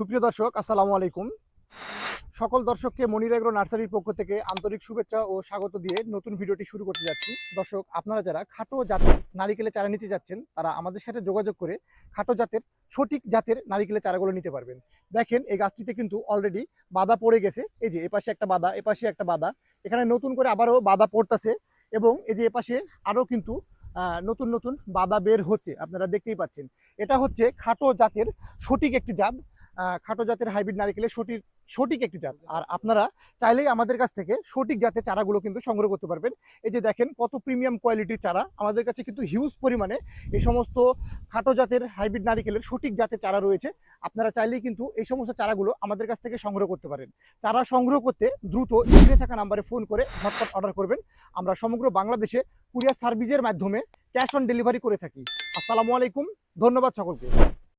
সুপ্রিয় দর্শক, আসসালামু আলাইকুম। সকল দর্শককে মনির এগ্রো নার্সারির পক্ষ থেকে আন্তরিক শুভেচ্ছা ও স্বাগত দিয়ে নতুন ভিডিওটি শুরু করতে যাচ্ছি। দর্শক, আপনারা যারা খাটো জাতের নারিকেলের চারা নিতে যাচ্ছেন, তারা আমাদের সাথে যোগাযোগ করে খাটো জাতের, সঠিক জাতের নারিকেলের চারাগুলো নিতে পারবেন। দেখেন, এই গাছটিতে কিন্তু অলরেডি বাধা পড়ে গেছে। এই যে, এপাশে একটা বাধা, এপাশে একটা বাধা। এখানে নতুন করে আবারও বাধা পড়তেছে এবং এই যে, এপাশে আরও কিন্তু নতুন নতুন বাধা বের হচ্ছে, আপনারা দেখতেই পাচ্ছেন। এটা হচ্ছে খাটো জাতের সঠিক একটি জাত। খাটো জাতের হাইব্রিড নারিকেলের সঠিক সঠিক একটি জাত। আর আপনারা চাইলেই আমাদের কাছ থেকে সঠিক জাতের চারাগুলো কিন্তু সংগ্রহ করতে পারবেন। এই যে দেখেন কত প্রিমিয়াম কোয়ালিটির চারা। আমাদের কাছে কিন্তু হিউজ পরিমাণে এই সমস্ত খাটো জাতের হাইব্রিড নারিকেলের সঠিক জাতের চারা রয়েছে। আপনারা চাইলেই কিন্তু এই সমস্ত চারাগুলো আমাদের কাছ থেকে সংগ্রহ করতে পারেন। চারা সংগ্রহ করতে দ্রুত স্ক্রিনে থাকা নাম্বারে ফোন করে ঝটপট অর্ডার করবেন। আমরা সমগ্র বাংলাদেশে কুরিয়ার সার্ভিসের মাধ্যমে ক্যাশ অন ডেলিভারি করে থাকি। আসসালামু আলাইকুম। ধন্যবাদ সকলকে।